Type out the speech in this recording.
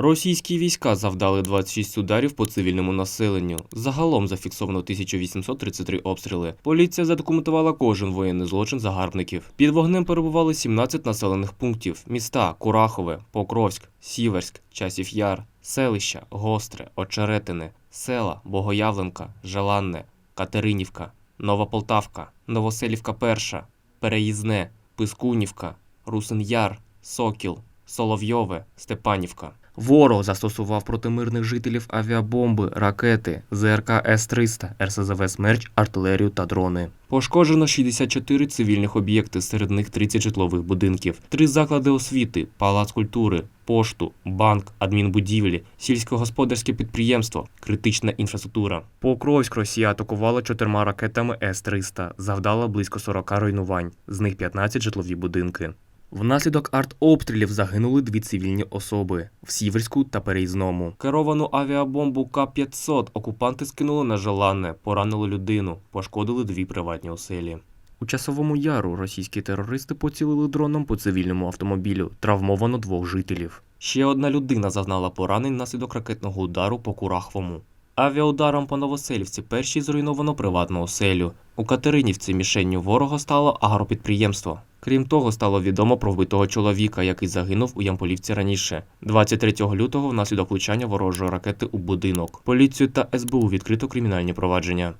Російські війська завдали 26 ударів по цивільному населенню. Загалом зафіксовано 1833 обстріли. Поліція задокументувала кожен воєнний злочин загарбників. Під вогнем перебували 17 населених пунктів: міста Курахове, Покровськ, Сіверськ, Часів Яр, селища Гостре, Очеретине, села Богоявленка, Желанне, Катеринівка, Нова Полтавка, Новоселівка Перша, Переїзне, Пискунівка, Русин-Яр, Сокіл, Соловйове, Степанівка. Ворог застосував проти мирних жителів авіабомби, ракети, ЗРК С-300, РСЗВ «Смерч», артилерію та дрони. Пошкоджено 64 цивільних об'єкти, серед них 30 житлових будинків, три заклади освіти, палац культури, пошту, банк, адмінбудівлі, сільськогосподарське підприємство, критична інфраструктура. Покровськ Росія атакувала чотирма ракетами С-300, завдала близько 40 руйнувань, з них 15 житлові будинки. Внаслідок артобстрілів загинули дві цивільні особи в Сіверську та Переїзному. Керовану авіабомбу К-500 окупанти скинули на Желанне, поранили людину, пошкодили дві приватні оселі. У часовому яру російські терористи поцілили дроном по цивільному автомобілю. Травмовано двох жителів. Ще одна людина зазнала поранень внаслідок ракетного удару по Курахвому. Авіаударом по Новоселівці першій зруйновано приватну оселю. У Катеринівці мішенню ворога стало агропідприємство. Крім того, стало відомо про вбитого чоловіка, який загинув у Ямполівці раніше. 23 лютого внаслідок влучання ворожої ракети у будинок. Поліцію та СБУ відкрито кримінальні провадження.